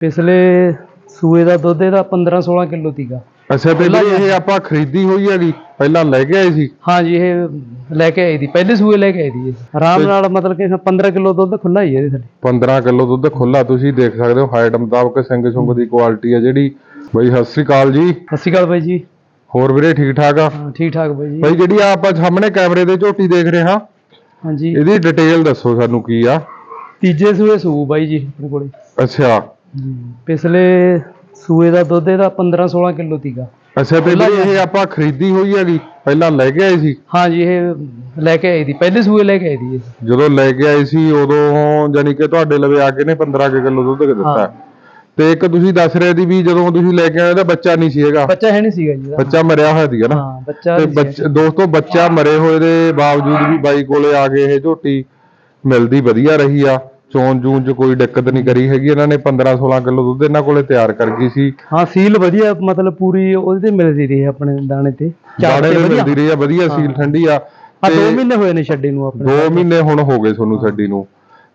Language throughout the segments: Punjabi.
ਪਿਛਲੇ ਸੂਏ ਦਾ ਦੁੱਧ ਇਹਦਾ 15 16 ਕਿਲੋ ਤੀਗਾ ਅੱਛਾ ਤੇ ਵੀ ਇਹ ਆਪਾਂ ਖਰੀਦੀ ਹੋਈ ਹੈਗੀ ਪਹਿਲਾਂ ਲੈ ਕੇ ਆਏ ਸੀ? ਹਾਂਜੀ ਇਹ ਲੈ ਕੇ ਆਈ ਦੀ ਪਹਿਲੇ ਸੂਏ ਲੈ ਕੇ ਆਈ ਦੀ ਇਹ। ਆਰਾਮ ਨਾਲ ਮਤਲਬ ਕਿ 15 ਕਿਲੋ ਦੁੱਧ ਖੁੱਲਾ ਹੀ ਹੈ ਇਹਦੇ ਥੱਲੇ। 15 ਕਿਲੋ ਦੁੱਧ ਖੁੱਲਾ ਤੁਸੀਂ ਦੇਖ ਸਕਦੇ ਹੋ ਹਾਈਟ ਮੁਤਾਬਕ ਸਿੰਘ ਸੁੰਗ ਦੀ ਕੁਆਲਿਟੀ ਹੈ ਜਿਹੜੀ। ਬਈ ਸਤਿ ਸ੍ਰੀ ਅਕਾਲ ਜੀ। ਸਤਿ ਸ਼੍ਰੀ ਅਕਾਲ ਬਾਈ ਜੀ। ਹੋਰ ਵੀਰੇ ਠੀਕ ਠਾਕ ਆ? ਹਾਂ ਠੀਕ ਠਾਕ ਬਾਈ ਜੀ। ਬਈ ਜਿਹੜੀ ਆ ਆਪਾਂ ਸਾਹਮਣੇ ਕੈਮਰੇ ਦੇ ਝੋਟੀ ਦੇਖ ਰਹੇ ਹਾਂ ਹਾਂਜੀ। ਇਹਦੀ ਡਿਟੇਲ ਦੱਸੋ ਸਾਨੂੰ ਕੀ ਆ। ਤੀਜੇ ਸੂਏ ਸੂ ਬਾਈ ਜੀ ਆਪਣੇ ਕੋਲੇ। ਅੱਛਾ। ਪਿਛਲੇ ਸੂਏ ਦਾ ਦੁੱਧ ਇਹਦਾ 15 16 ਕਿਲੋ ਤੀਗਾ ਅੱਛਾ ਤੇ ਵੀ ਇਹ ਆਪਾਂ ਖਰੀਦੀ ਹੋਈ ਹੈਗੀ ਪਹਿਲਾਂ ਲੈ ਕੇ ਆਏ ਸੀ? ਹਾਂਜੀ ਇਹ ਲੈ ਕੇ ਆਈ ਦੀ ਪਹਿਲੇ ਸੂਏ ਲੈ ਕੇ ਆਈ ਦੀ। ਜਦੋਂ ਲੈ ਕੇ ਆਏ ਸੀ ਉਦੋਂ ਜਾਨੀ ਕਿ ਤੁਹਾਡੇ ਲਵੇ ਆ ਕੇ ਨੇ 15 ਕਿਲੋ ਦੁੱਧ ਦਿੱਤਾ। ਤੇ ਇੱਕ ਤੁਸੀਂ ਦੱਸ ਰਹੇ ਸੀ ਵੀ ਜਦੋਂ ਤੁਸੀਂ ਲੈ ਕੇ ਆਏ ਤਾਂ ਬੱਚਾ ਨਹੀਂ ਸੀ ਹੈਗਾ। ਬੱਚਾ ਹੈ ਨਹੀਂ ਸੀਗਾ ਜੀ। ਬੱਚਾ ਮਰਿਆ ਹੋਇਆ ਸੀਗਾ ਨਾ। ਹਾਂ ਬੱਚਾ ਤੇ ਨਹੀਂ ਸੀਗਾ। ਬੱਚੇ ਦੋਸਤੋ ਬੱਚਾ ਮਰੇ ਹੋਏ ਦੇ ਬਾਵਜੂਦ ਵੀ ਬਾਈ ਕੋਲੇ ਆ ਕੇ ਇਹ ਝੋਟੀ ਮਿਲਦੀ ਵਧੀਆ ਰਹੀ ਆ। ਚੋਣ ਜੂਨ ਚ ਕੋਈ ਦਿੱਕਤ ਨਹੀਂ ਕਰੀ ਹੈਗੀ ਇਹਨਾਂ ਨੇ 15 16 ਕਿਲੋ ਦੁੱਧ ਇਹਨਾਂ ਕੋਲੇ ਤਿਆਰ ਕਰ ਗਈ ਸੀ। ਹਾਂ ਸੀਲ ਵਧੀਆ ਮਤਲਬ ਪੂਰੀ ਉਹਦੇ ਤੇ ਮਿਲਦੀ ਰਹੀ ਆਪਣੇ ਦਾਣੇ ਤੇ। ਦਾਣੇ ਤੇ ਤੇ ਵਧੀਆ। ਮਿਲਦੀ ਰਹੀ ਆ ਵਧੀਆ ਸੀਲ ਠੰਡੀ ਆ। ਹਾਂ 2 ਤੇ ਮਹੀਨੇ ਹੋਏ ਨੇ ਛੱਡੇ ਨੂੰ ਆਪਣੇ 2 ਮਹੀਨੇ ਹੁਣ ਹੋ ਗਏ ਤੁਹਾਨੂੰ ਛੱਡੀ ਨੂੰ।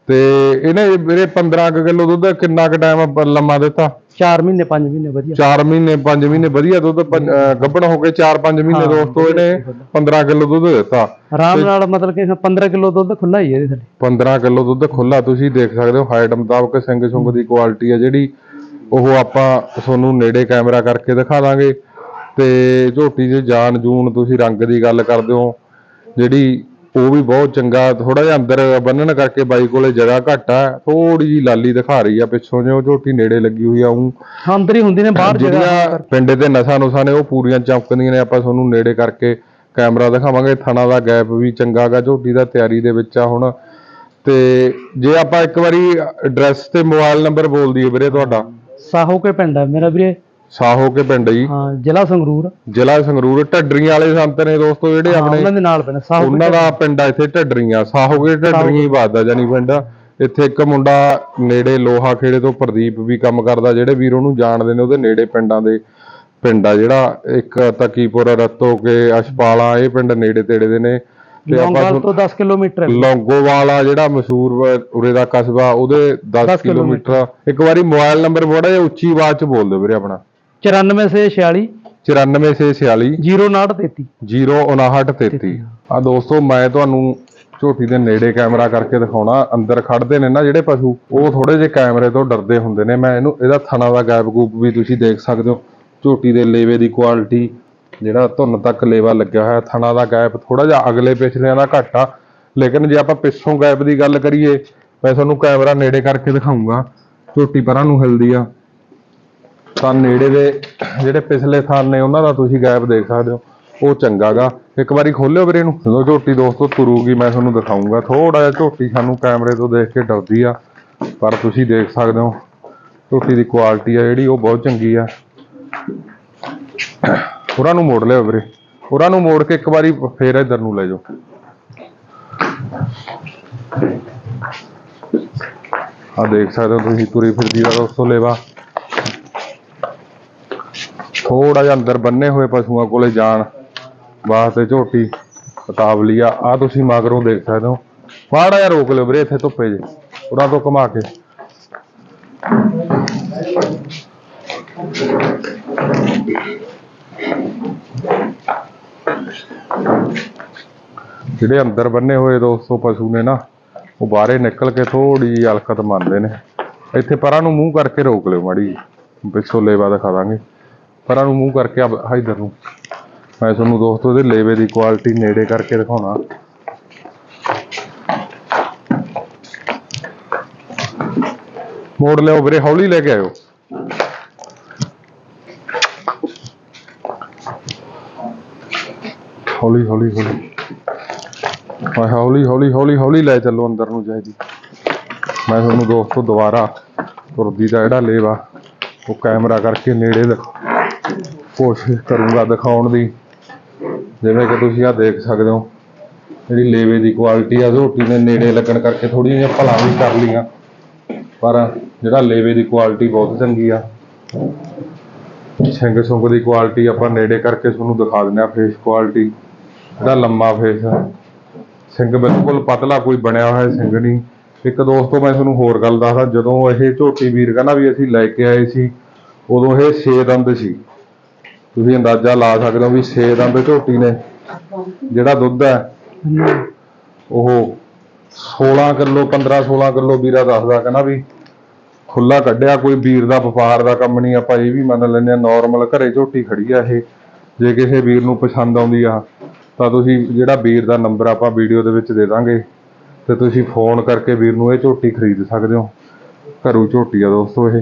ਤੇ ਇਹਨੇ ਮੇਰੇ 15 ਕਿਲੋ ਦੁੱਧ ਕਿੰਨਾ ਕੁ ਟਾਈਮ ਲੰਮਾ ਦਿੱਤਾ? 4 ਮਹੀਨੇ 5 ਮਹੀਨੇ ਵਧੀਆ। 4 ਮਹੀਨੇ 5 ਮਹੀਨੇ ਵਧੀਆ ਦੁੱਧ ਅਹ ਗੱਭਣ ਹੋ ਕੇ 4-5 ਮਹੀਨੇ ਹਾਂ, ਦੋਸਤੋ ਇਹਨੇ 15 ਕਿਲੋ ਦੁੱਧ ਦਿੱਤਾ। ਆਰਾਮ ਨਾਲ ਮਤਲਬ ਕਿ 15 ਕਿਲੋ ਦੁੱਧ ਖੁੱਲਾ ਹੀ ਹੈ ਇਹਦੇ ਥੱਲੇ। 15 ਕਿਲੋ ਦੁੱਧ ਖੁੱਲਾ ਤੁਸੀਂ ਦੇਖ ਸਕਦੇ ਹੋ ਹਾਈਟ ਮੁਤਾਬਕ ਸਿੰਘ ਸੁੰਗ ਦੀ ਕੁਆਲਿਟੀ ਹੈ ਜਿਹੜੀ। ਉਹ ਆਪਾਂ ਤੁਹਾਨੂੰ ਨੇੜੇ ਕੈਮਰਾ ਕਰਕੇ ਦਿਖਾ ਦਾਂਗੇ। ਤੇ ਝੋਟੀ 'ਚ ਜਾਨ ਜੂਨ ਤੁਸੀਂ ਰੰਗ ਦੀ ਗੱਲ ਕਰਦੇ ਹੋ। ਜਿਹੜੀ ਉਹ ਵੀ ਬਹੁਤ ਚੰਗਾ ਥੋੜਾ ਜਿਹਾ ਅੰਦਰ ਬੰਨਣ ਕਰਕੇ ਬਾਈ ਕੋਲੇ ਜਗ੍ਹਾ ਘੱਟ ਆ ਥੋੜੀ ਜੀ ਲਾਲੀ ਦਿਖਾ ਰਹੀ ਆ ਪਿੱਛੋਂ ਜਿਉਂ ਝੋਟੀ ਨੇੜੇ ਲੱਗੀ ਹੋਈ ਆ ਉਹ ਹਾਂ ਅੰਦਰ ਹੀ ਹੁੰਦੀ ਨੇ ਬਾਹਰ ਜਗ੍ਹਾ। ਜਿਹੜੀਆਂ ਪਿੰਡੇ ਤੇ ਨਸਾਂ ਨੁਸਾਂ ਨੇ ਉਹ ਪੂਰੀਆਂ ਚਮਕਦੀਆਂ ਨੇ ਆਪਾਂ ਤੁਹਾਨੂੰ ਨੇੜੇ ਕਰਕੇ ਕੈਮਰਾ ਦਿਖਾਵਾਂਗੇ ਥਣਾ ਦਾ ਗੈਪ ਵੀ ਚੰਗਾ ਗਾ ਝੋਟੀ ਦਾ ਤਿਆਰੀ ਦੇ ਵਿੱਚ ਆ ਹੁਣ। ਤੇ ਜੇ ਆਪਾਂ ਇੱਕ ਵਾਰੀ ਐਡਰੈਸ ਤੇ ਮੋਬਾਈਲ ਨੰਬਰ ਬੋਲ ਦਈਏ ਵੀਰੇ ਤੁਹਾਡਾ। ਸਾਹੋ ਕੇ ਪਿੰਡ ਹੈ ਮੇਰਾ ਵੀਰੇ ਸਾਹੋ ਕੇ ਪਿੰਡ ਜੀ। ਹਾਂ ਜ਼ਿਲ੍ਹਾ ਸੰਗਰੂਰ। ਜ਼ਿਲ੍ਹਾ ਸੰਗਰੂਰ ਢੱਡਰੀਆਂ ਵਾਲੇ ਸੰਤ ਨੇ ਦੋਸਤੋ ਜਿਹੜੇ ਹਾਂ, ਆਪਣੇ ਉਹਨਾਂ ਦੇ ਨਾਲ ਪਿੰਡ ਸਾਹੋ ਉਹਨਾਂ ਦਾ ਪਿੰਡ। ਆ ਇੱਥੇ ਢੱਡਰੀਆਂ ਸਾਹੋਗੇ ਢੱਡਰੀਆਂ ਹੀ ਵੱਜਦਾ ਜਾਨੀ ਪਿੰਡ। ਇੱਥੇ ਇੱਕ ਮੁੰਡਾ ਨੇੜੇ ਲੋਹਾ ਖੇੜੇ ਤੋਂ ਪ੍ਰਦੀਪ ਵੀ ਕੰਮ ਕਰਦਾ ਜਿਹੜੇ ਵੀਰ ਉਹਨੂੰ ਜਾਣਦੇ ਨੇ ਉਹਦੇ ਨੇੜੇ ਪਿੰਡਾਂ ਦੇ ਪਿੰਡ ਆ ਜਿਹੜਾ ਇੱਕ ਤਕੀਪੁਰ ਰਤੋ ਕੇ ਅਸ਼ਪਾਲਾ ਇਹ ਪਿੰਡ ਨੇੜੇ ਤੇੜੇ ਦੇ ਨੇ। ਤੇ ਆਪਾਂ ਲੌਂਗਵਾਲ ਤੋਂ 10 ਕਿਲੋਮੀਟਰ ਹੈ। ਲੌਂਗੋਵਾਲ ਆ ਜਿਹੜਾ ਮਸ਼ਹੂਰ ਵਾ ਉਰੇ ਦਾ ਕਸਬਾ ਉਹਦੇ 10 ਦਸ ਕਿਲੋਮੀਟਰ। ਕਿਲੋਮੀਟਰ ਇੱਕ ਵਾਰੀ ਮੋਬਾਈਲ ਨੰਬਰ ਬੋੜਾ ਜਿਹਾ ਉੱਚੀ ਆਵਾਜ਼ ਚ ਬੋਲ ਦਿਓ ਵੀਰੇ ਆਪਣਾ। 94 ਸੇ 46 9446 0933 05933 ਆ ਦੋਸਤੋ ਮੈਂ ਤੁਹਾਨੂੰ ਝੋਟੀ ਦੇ ਨੇੜੇ ਕੈਮਰਾ ਕਰਕੇ ਦਿਖਾਉਣਾ। ਅੰਦਰ ਖੜਦੇ ਨੇ ਨਾ ਜਿਹੜੇ ਪਸ਼ੂ ਉਹ ਥੋੜੇ ਜਿਹੇ ਕੈਮਰੇ ਤੋਂ ਡਰਦੇ ਹੁੰਦੇ ਨੇ। ਮੈਂ ਇਹਨੂੰ ਇਹਦਾ ਥਣਾ ਦਾ ਗੈਪ ਗੂਪ ਵੀ ਤੁਸੀਂ ਦੇਖ ਸਕਦੇ ਹੋ। ਝੋਟੀ ਦੇ ਲੇਵੇ ਦੀ ਕੁਆਲਿਟੀ ਜਿਹੜਾ ਧੁੰਨ ਤੱਕ ਲੇਵਾ ਲੱਗਿਆ ਹੋਇਆ ਥਣਾ ਦਾ ਗੈਪ ਥੋੜਾ ਜਿਹਾ ਅਗਲੇ ਪਿਛਲਿਆਂ ਦਾ ਘੱਟ। ਆ ਲੇਕਿਨ ਜੇ ਆਪਾਂ ਪਿੱਛੋਂ ਗੈਪ ਦੀ ਗੱਲ ਕਰੀਏ ਮੈਂ ਤੁਹਾਨੂੰ ਕੈਮਰਾ ਨੇੜੇ ਕਰਕੇ ਦਿਖਾਉਂਗਾ ਝੋਟੀ ਪਰਾਂ ਨੂੰ ਹਿਲਦੀ ਆ। ਤਾਂ ਨੇੜੇ ਦੇ ਜਿਹੜੇ ਪਿਛਲੇ ਥਾਨ ਨੇ, ਉਹਨਾਂ ਦਾ ਤੁਸੀਂ ਗੈਪ ਦੇਖ ਸਕਦੇ ਹੋ। ਉਹ ਚੰਗਾਗਾ ਇੱਕ ਵਾਰੀ ਖੋਲਿਓ ਵੀਰੇ ਨੂੰ ਜਦੋਂ ਝੋਟੀ ਦੋਸਤੋ, ਤੁਰੂਗੀ, ਮੈਂ ਤੁਹਾਨੂੰ ਦਿਖਾਉਂਗਾ। ਥੋੜਾ ਜਿਹਾ ਝੋਟੀ ਸਾਨੂੰ ਕੈਮਰੇ ਤੋਂ ਦੇਖ ਕੇ ਡਰਦੀ ਆ, ਪਰ ਤੁਸੀਂ ਦੇਖ ਸਕਦੇ ਹੋ। ਝੋਟੀ ਦੀ ਕੁਆਲਿਟੀ ਆ ਜਿਹੜੀ, ਉਹ ਬਹੁਤ ਚੰਗੀ ਆ। ਉਹਨਾਂ ਨੂੰ ਮੋੜ ਲਿਓ ਵੀਰੇ। ਉਹਨਾਂ ਨੂੰ ਮੋੜ ਕੇ ਇੱਕ ਵਾਰੀ ਫੇਰ ਇੱਧਰ ਨੂੰ ਲੈ ਜਾਓ। ਆ ਦੇਖ ਸਕਦੇ ਹੋ ਤੁਸੀਂ, ਤੁਰੀ ਫਿਰਦੀ ਦਾ ਦੋਸਤੋ ਲੇਵਾ। ਥੋੜਾ ਜਿਹਾ ਅੰਦਰ ਬੰਨੇ ਹੋਏ ਪਸ਼ੂਆਂ ਕੋਲੇ ਜਾਣ ਵਾਸਤੇ ਝੋਟੀ, ਪਤਾਵਲੀ ਆ ਤੁਸੀਂ ਮਗਰੋਂ ਦੇਖ ਸਕਦੇ ਹੋ। ਮਾੜਾ ਜਿਹਾ ਰੋਕ ਲਿਓ ਵੀਰੇ, ਇੱਥੇ ਧੁੱਪੇ ਜੇ ਉਹਨਾਂ ਤੋਂ ਘੁਮਾ ਕੇ। ਜਿਹੜੇ ਅੰਦਰ ਬੰਨੇ ਹੋਏ ਦੋਸਤੋ ਪਸ਼ੂ ਨੇ ਨਾ, ਉਹ ਬਾਹਰੇ ਨਿਕਲ ਕੇ ਥੋੜੀ ਜਿਹੀ ਹਲਕਤ ਮੰਨਦੇ ਨੇ। ਇੱਥੇ ਪਰਾਂ ਨੂੰ ਮੂੰਹ ਕਰਕੇ ਰੋਕ ਲਿਓ ਮਾੜੀ ਜਿਹੀ। ਪਿੱਛੋਂ ਲੇਵਾ ਦਿਖਾ ਦਾਂਗੇ ਪਰਾਂ ਨੂੰ ਮੂੰਹ ਕਰਕੇ ਆ ਇਧਰ ਨੂੰ। ਮੈਂ ਤੁਹਾਨੂੰ ਦੋਸਤੋ ਇਹਦੇ ਲੇਵੇ ਦੀ ਕੁਆਲਿਟੀ ਨੇੜੇ ਕਰਕੇ ਦਿਖਾਉਣਾ। ਮੋੜ ਲਿਓ ਵੀਰੇ, ਹੌਲੀ ਲੈ ਕੇ ਆਇਓ। ਹੌਲੀ ਹੌਲੀ ਹੌਲੀ। ਹਾਂ ਹੌਲੀ ਹੌਲੀ ਹੌਲੀ ਹੌਲੀ ਲੈ ਚੱਲੋ ਅੰਦਰ ਨੂੰ ਜਾਇਦੀ। ਮੈਂ ਤੁਹਾਨੂੰ ਦੋਸਤੋ ਦੁਬਾਰਾ ਤੁਰਦੀ ਦਾ ਜਿਹੜਾ ਲੇਵਾ, ਉਹ ਕੈਮਰਾ ਕਰਕੇ ਨੇੜੇ ਦਿਖ- ਕੋਸ਼ਿਸ਼ ਕਰੂੰਗਾ ਦਿਖਾਉਣ ਦੀ। ਜਿਵੇਂ ਕਿ ਤੁਸੀਂ ਆ ਦੇਖ ਸਕਦੇ ਹੋ, ਜਿਹੜੀ ਲੇਵੇ ਦੀ ਕੁਆਲਿਟੀ ਆ, ਰੋਟੀ ਦੇ ਨੇੜੇ ਲੱਗਣ ਕਰਕੇ ਥੋੜੀ ਜਿਹੀਆਂ ਭਲਾ ਵੀ ਕਰ ਲੀਆਂ ਪਰ ਜਿਹੜਾ ਲੇਵੇ ਦੀ ਕੁਆਲਿਟੀ ਬਹੁਤ ਚੰਗੀ ਆ। ਸਿੰਘ ਸੁੰਗ ਦੀ ਕੁਆਲਿਟੀ ਆਪਾਂ ਨੇੜੇ ਕਰਕੇ ਤੁਹਾਨੂੰ ਦਿਖਾ ਦਿੰਦੇ ਆ ਫੇਸ ਕੁਆਲਿਟੀ ਜਿਹੜਾ ਲੰਮਾ ਫੇਸ ਆ। ਸਿੰਘ ਬਿਲਕੁਲ ਪਤਲਾ ਕੋਈ ਬਣਿਆ ਹੋਇਆ ਸਿੰਘ ਨਹੀਂ। ਇੱਕ ਦੋਸਤੋ ਮੈਂ ਤੁਹਾਨੂੰ ਹੋਰ ਗੱਲ ਦੱਸਦਾ, ਜਦੋਂ ਇਹ ਝੋਟੀ ਵੀਰ ਕਹਿੰਦਾ ਵੀ ਅਸੀਂ ਲੈ ਕੇ ਆਏ ਸੀ, ਉਦੋਂ ਇਹ 6 ਦੰਦ ਸੀ। ਤੁਸੀਂ ਅੰਦਾਜ਼ਾ ਲਾ ਸਕਦੇ ਹੋ ਵੀ 6 ਦੰਦ ਝੋਟੀ ਨੇ, ਜਿਹੜਾ ਦੁੱਧ ਹੈ, ਉਹ 16 ਕਿਲੋ 15 16 ਕਿਲੋ ਵੀਰਾ ਦੱਸਦਾ ਕਹਿੰਦਾ ਵੀ ਖੁੱਲਾ ਕੱਢਿਆ, ਕੋਈ ਵੀਰ ਦਾ ਵਪਾਰ ਦਾ ਕੰਮ ਨਹੀਂ, ਆਪਾਂ ਇਹ ਵੀ ਮੰਨ ਲੈਂਦੇ ਆ ਨਾਰਮਲ ਘਰੇ ਝੋਟੀ ਖੜੀ ਆ ਇਹ, ਜੇ ਕਿਸੇ ਵੀਰ ਨੂੰ ਪਸੰਦ ਆਉਂਦੀ ਆ, ਤਾਂ ਤੁਸੀਂ ਜਿਹੜਾ ਵੀਰ ਦਾ ਨੰਬਰ ਆਪਾਂ ਵੀਡੀਓ ਦੇ ਵਿੱਚ ਦੇ ਦਾਂਗੇ, ਤੇ ਤੁਸੀਂ ਫੋਨ ਕਰਕੇ ਵੀਰ ਨੂੰ ਇਹ ਝੋਟੀ ਖਰੀਦ ਸਕਦੇ ਹੋ, ਘਰੂ ਝੋਟੀ ਆ ਦੋਸਤੋ ਇਹ।